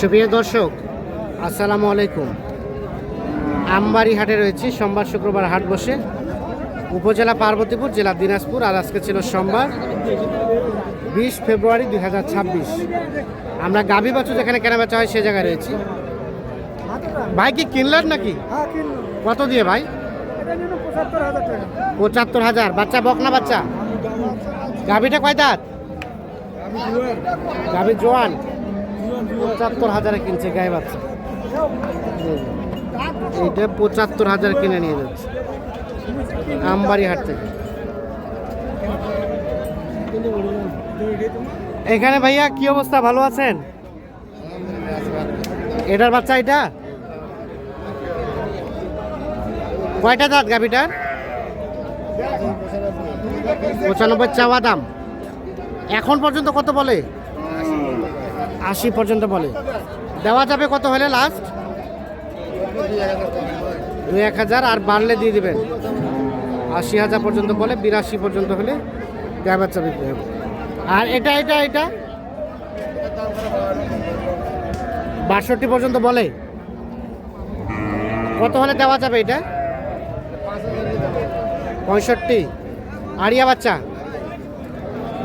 সুপ্রিয় দর্শক, আসসালামু আলাইকুম। আমবাড়ি হাটে রয়েছি, সোমবার শুক্রবার হাট বসে। উপজেলা পার্বতীপুর, জেলা দিনাজপুর, আর আজকে ছিল সোমবার, বিশ ফেব্রুয়ারি দু হাজার ছাব্বিশ। আমরা গাভী বাছু যেখানে কেনা বেচা হয় সে জায়গায় রয়েছি। ভাই, কি কিনলেন নাকি? কত দিয়ে ভাই? পঁচাত্তর হাজার। বাচ্চা বকনা বাচ্চা? গাভীটা কয় দাঁত? গাভী জোয়ান। পঁচাত্তর হাজারে কিনছে গায়ে বাচ্চা। এইটা পঁচাত্তর হাজার কিনে নিয়ে যাচ্ছে। আমবাড়ি হাট থেকে। এখানে ভাইয়া কি অবস্থা? ভালো আছেন? এটার বাচ্চা এটা? কয়টা দাঁত গাভিটার? পঁচানব্বই চাওয়া দাম। এখন পর্যন্ত কত বলে? আশি পর্যন্ত বলে। দেওয়া যাবে কত হলে লাস্ট দুই এক হাজার, আর বাড়লে দিয়ে দেবেন। আশি হাজার পর্যন্ত বলে, বিরাশি পর্যন্ত হলে গায়ে বাচ্চা বিক্রি হবে আর এটা এটা এটা? বাষট্টি পর্যন্ত বলে। কত হলে দেওয়া যাবে এটা? পঁয়ষট্টি। আড়িয়া বাচ্চা,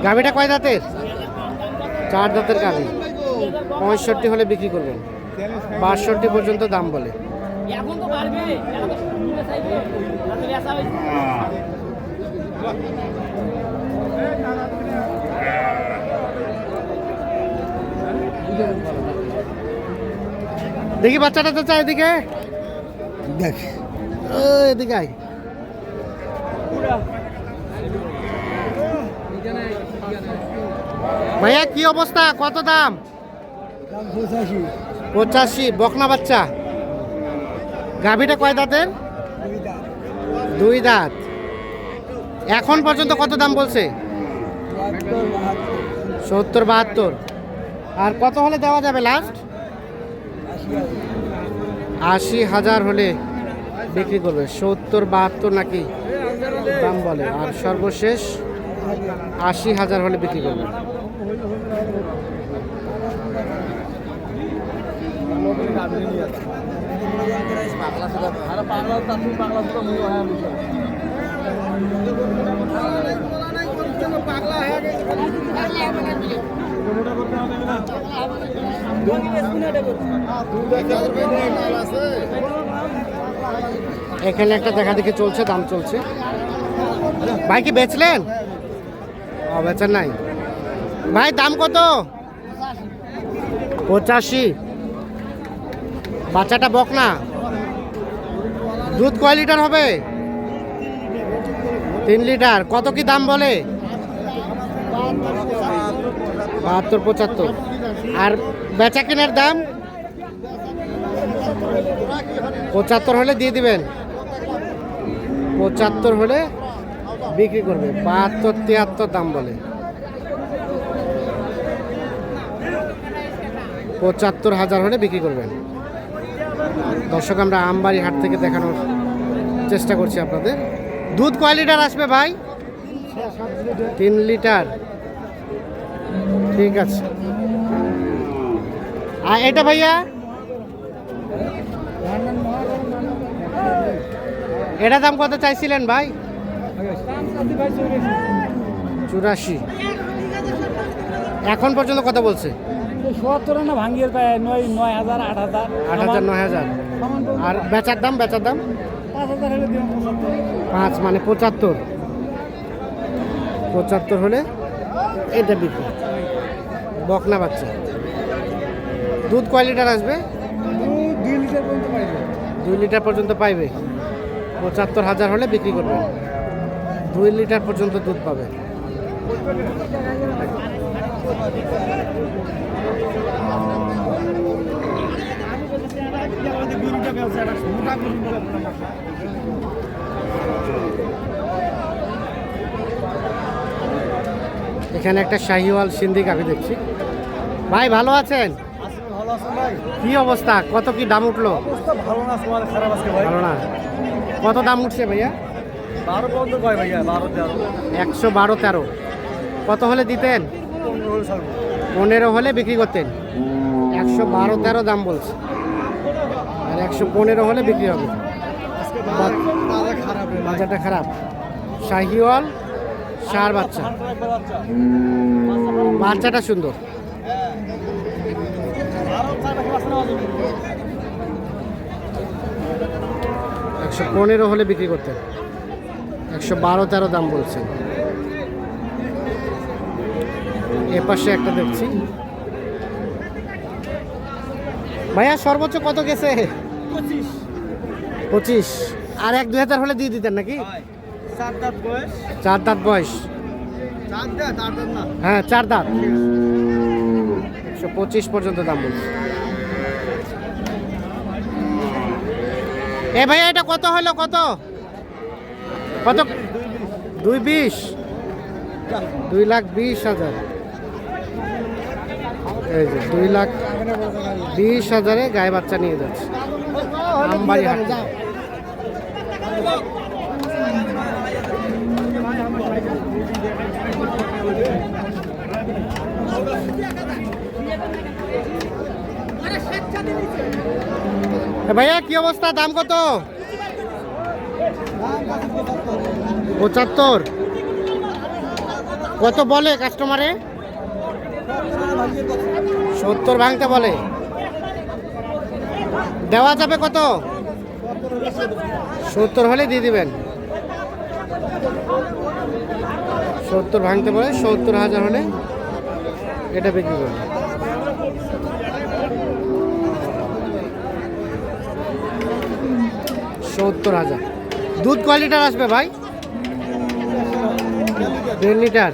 গাভিটা কয় দাঁতের? চার দাঁতের গাভি। পঁয়ষট্টি হলে বিক্রি করবেন। বাষট্টি পর্যন্ত দাম বলে। দেখি বাচ্চাটা তো চাই এদিকে। দেখ। এদিকে আয়। ভাইয়া কি অবস্থা? কত দাম? পঁচাশি। বকনা বাচ্চা। গাভিটা কয় দাঁতের? দুই দাঁত। এখন পর্যন্ত কত দাম বলছে? সত্তর বাহাত্তর। আর কত হলে দেওয়া যাবে লাস্ট আশি হাজার হলে বিক্রি করবে। সত্তর বাহাত্তর নাকি? দাম বলে। আর সর্বশেষ আশি হাজার হলে বিক্রি করবে। এখানে একটা দেখা দেখি চলছে, দাম চলছে। ভাই কি বেচলেন? বেচার নাই। ভাই, দাম কত? পঁচাশি। বাচ্চাটা বক না। দুধ কয় লিটার হবে? তিন লিটার। কত কি দাম বলে? বাহাত্তর, পঁচাত্তর। আর বেচা কেনার দাম? পঁচাত্তর হলে দিয়ে দিবেন। পঁচাত্তর হলে বিক্রি করবে। বাহাত্তর, তিয়াত্তর দাম বলে। পঁচাত্তর হাজার হলে বিক্রি করবেন। দর্শক, আমরা আমবাড়ি হাট থেকে দেখানোর চেষ্টা করছি আপনাদের। দুধ কয় লিটার আসবে ভাই? তিন লিটার। ঠিক আছে। আর এটা ভাইয়া? এটা দাম কত চাইছিলেন ভাই? চুরাশি। এখন পর্যন্ত কথা বলছে। সত্তর না ভাঙ্গিয়ে পায় নয় নয় হাজার আট হাজার। আট হাজার নয় হাজার। আর বেচার দাম বেচার দাম? পাঁচ হাজার হলে দিন পাঁচ মানে পঁচাত্তর। পঁচাত্তর হলে এটা বিক্রি। বকনা বাচ্চা। দুধ কয় লিটার আসবে? দুই লিটার পর্যন্ত পাইবে। দুই লিটার পর্যন্ত পাইবে। পঁচাত্তর হাজার হলে বিক্রি করবে। দুই লিটার পর্যন্ত দুধ পাবে। এখানে একটা শাহিওয়াল সিন্ধি গাভি দেখছি। ভাই ভালো আছেন? কি অবস্থা? কত কি দাম উঠল? ভালো না কত দাম উঠছে ভাইয়া? একশো বারো তেরো। কত হলে দিতেন? পনেরো হলে বিক্রি করতেন। একশো বারো, তেরো দাম বলছে। আর একশো পনেরো হলে বিক্রি হবে। বাজারটা খারাপ। শাহিওয়াল, সার বাচ্চা। বাচ্চাটা সুন্দর। একশো পনেরো হলে বিক্রি করতেন। একশো বারো, তেরো দাম বলছে। এ পাশে একটা দেখছি। ভাইয়া সর্বোচ্চ কত গেছে? পঁচিশ। আর এক দুই হাজার হলে দিয়ে দিতেন নাকি? চার দাঁত বয়স। হ্যাঁ চার দাঁত। একশো পঁচিশ পর্যন্ত দাম বলছে। এ ভাইয়া এটা কত হলো? কত? কত? দুই বিশ। দুই লাখ বিশ হাজার। এই যে দুই লাখ বিশ হাজারে গায়ে বাচ্চা নিয়ে যাচ্ছে। ভাইয়া, কি অবস্থা? দাম কত? পঁচাত্তর। কত বলে কাস্টমারে সত্তর ভাঙতে বলে। দেওয়া যাবে কত? সত্তর হলে দিয়ে দিবেন। সত্তর ভাঙতে বলে, সত্তর হাজার হলে এটা বিক্রি করবেন। সত্তর হাজার। দুধ কয় লিটার আসবে ভাই? দেড় লিটার।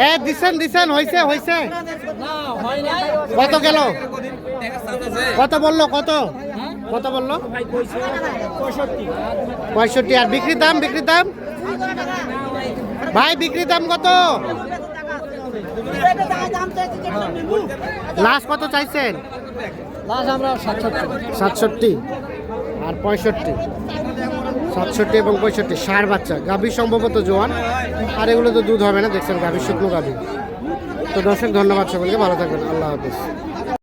এ, দিছেন দিছেন হয়েছে হয়েছে কত গেল? কত বলল, কত? কত বলল? পঁয়ষট্টি। আর বিক্রির দাম বিক্রির দাম? ভাই, বিক্রির দাম কত? লাস্ট কত চাইছেন? আমরা সাতষট্টি। সাতষট্টি আর পঁয়ষট্টি। সাতষট্টি এবং পঁয়ষট্টি ষাট বাচ্চা। গাভী সম্ভবত জোয়ান আর এগুলো তো দুধ হবে না দেখছেন গাভী শুকনো গাভী। তো দর্শক ধন্যবাদ সকলকে ভালো থাকবেন আল্লাহ হাফিজ।